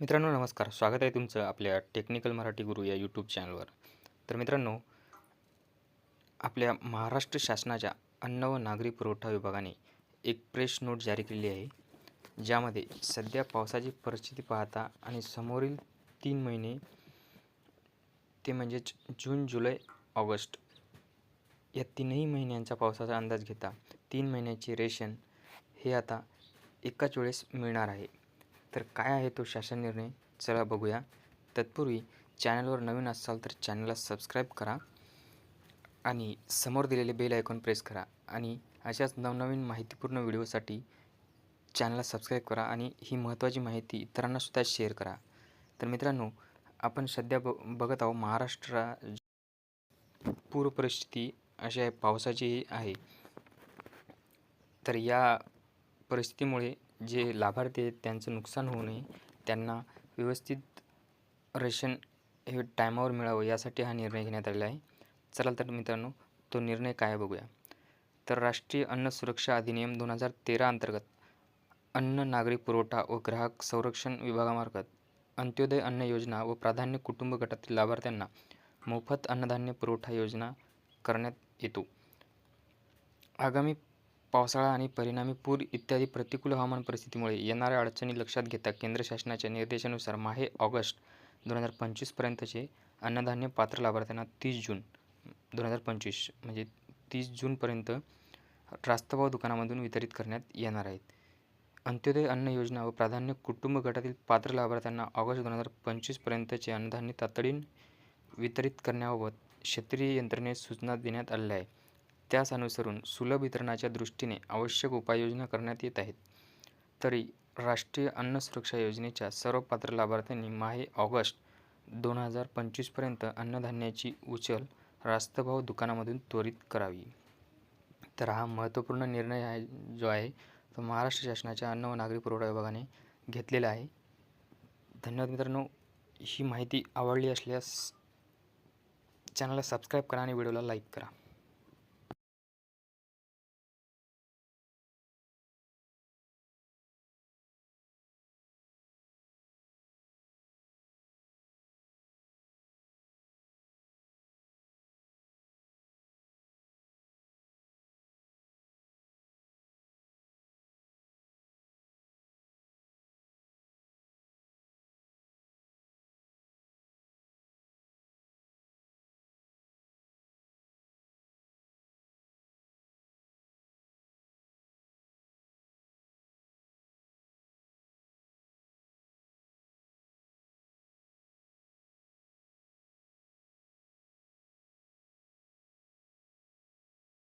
मित्रांनो नमस्कार. स्वागत आहे तुमचं आपल्या टेक्निकल मराठी गुरु या यूट्यूब चॅनलवर तर मित्रांनो आपल्या महाराष्ट्र शासनाच्या अन्न व नागरी पुरवठा विभागाने एक प्रेस नोट जारी केली आहे ज्यामध्ये सध्या पावसाची परिस्थिती पाहता आणि समोरील तीन महिने ते म्हणजेच जून जुलै ऑगस्ट या तीनही महिन्यांचा पावसाचा अंदाज घेता तीन महिन्याचे रेशन हे आता एकाच वेळेस मिळणार आहे. तर काय आहे तो शासन निर्णय? चला बघूया. तत्पूर्वी चॅनलवर नवीन असाल तर चॅनलला सबस्क्राईब करा आणि समोर दिलेले बेल आयकॉन प्रेस करा आणि अशाच नवनवीन माहितीपूर्ण व्हिडिओसाठी चॅनलला सबस्क्राईब करा आणि ही महत्त्वाची माहिती इतरांनासुद्धा शेअर करा. तर मित्रांनो आपण सध्या ब बघत आहोत महाराष्ट्रा पूर परिस्थिती अशी आहे पावसाची आहे. तर या परिस्थितीमुळे जे लाभार्थी आहेत त्यांचं नुकसान होऊ नये त्यांना व्यवस्थित रेशन हे टायमावर मिळावं यासाठी हा निर्णय घेण्यात आलेला आहे. चला तर मित्रांनो तो निर्णय काय बघूया. तर राष्ट्रीय अन्न सुरक्षा अधिनियम दोन हजार तेरा अंतर्गत अन्न नागरी पुरवठा व ग्राहक संरक्षण विभागामार्फत अंत्योदय अन्न योजना व प्राधान्य कुटुंब गटातील लाभार्थ्यांना मोफत अन्नधान्य पुरवठा योजना करण्यात येतो. आगामी पावसाळा आणि परिणामी पूर इत्यादी प्रतिकूल हवामान परिस्थितीमुळे येणाऱ्या अडचणी लक्षात घेता केंद्र शासनाच्या निर्देशानुसार माहे ऑगस्ट दोन हजार पंचवीसपर्यंतचे अन्नधान्य पात्र लाभार्थ्यांना तीस जून दोन हजार पंचवीस म्हणजे तीस जूनपर्यंत रास्तभाव दुकानामधून वितरित करण्यात येणार आहेत. अंत्योदय अन्न योजना व प्राधान्य कुटुंब गटातील पात्र लाभार्थ्यांना ऑगस्ट दोन हजार पंचवीसपर्यंतचे अन्नधान्य तातडीने वितरित करण्याबाबत क्षेत्रीय यंत्रणेस सूचना देण्यात आलेल्या आहे त्यास अनुसरून सुलभ वितरणाच्या दृष्टीने आवश्यक उपाययोजना करण्यात येत आहेत. तरी राष्ट्रीय अन्न सुरक्षा योजनेच्या सर्व पात्र लाभार्थ्यांनी माहे ऑगस्ट दोन हजार पंचवीसपर्यंत अन्नधान्याची उचल रास्तभाव दुकानामधून त्वरित करावी. तर हा महत्त्वपूर्ण निर्णय आहे जो आहे तो महाराष्ट्र शासनाच्या अन्न व नागरी पुरवठा विभागाने घेतलेला आहे. धन्यवाद मित्रांनो. ही माहिती आवडली असल्यास चॅनलला सबस्क्राईब करा आणि व्हिडिओला लाईक करा.